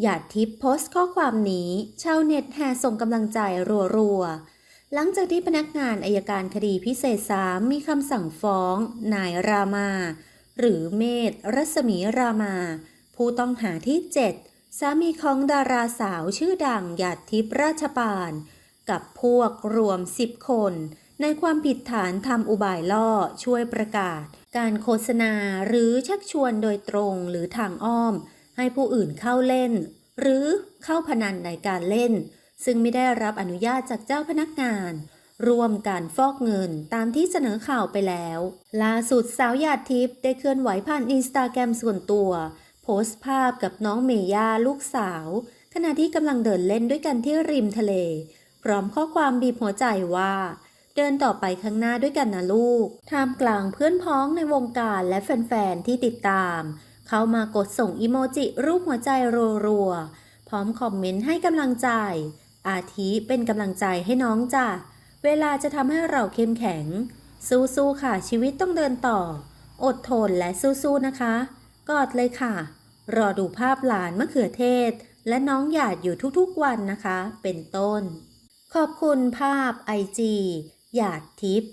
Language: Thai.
หยาดทิพย์โพสต์ข้อความนี้ ชาวเน็ตแห่ส่งกำลังใจรัวๆ หลังจากที่พนักงานอายการคดีพิเศษ3มีคำสั่งฟ้อง นายรามา หรือเมธรัศมีรามา ผู้ต้องหาที่ 7 สามีของดาราสาวชื่อดังหยาดทิพย์ราชปาน กับพวกรวม 10 คน ในความผิดฐานทำอุบายล่อช่วยประกาศ การโฆษณาหรือชักชวนโดยตรงหรือทางอ้อม ให้ผู้อื่นเข้าเล่น หรือเข้าพนันในการเล่น ซึ่งไม่ได้รับอนุญาตจากเจ้าพนักงานรวมการฟอกเงินตามที่เสนอข่าวไปแล้ว ล่าสุดสาวหยาดทิพย์ได้เคลื่อนไหวผ่านอินสตาแกรมส่วนตัว โพสต์ภาพกับน้องเมย่าลูกสาว ขณะที่กำลังเดินเล่นด้วยกันที่ริมทะเล พร้อมข้อความบีบหัวใจว่า เดินต่อไปข้างหน้าด้วยกันนะลูกท่ามกลางเพื่อนพ้องในวงการและแฟนๆที่ติดตาม เข้ามากดส่งอีโมจิรูปหัวใจรัวๆ พร้อมคอมเมนต์ให้กำลังใจ อาทิเป็นกำลังใจให้น้องจ้ะ เวลาจะทำให้เราเข้มแข็ง สู้ๆค่ะชีวิตต้องเดินต่อ อดทนและสู้ๆนะคะ กอดเลยค่ะ รอดูภาพหลานมะเขือเทศ และน้องหยาดอยู่ทุกๆวันนะคะ เป็นต้น ขอบคุณภาพไอจีหยาดทิพย์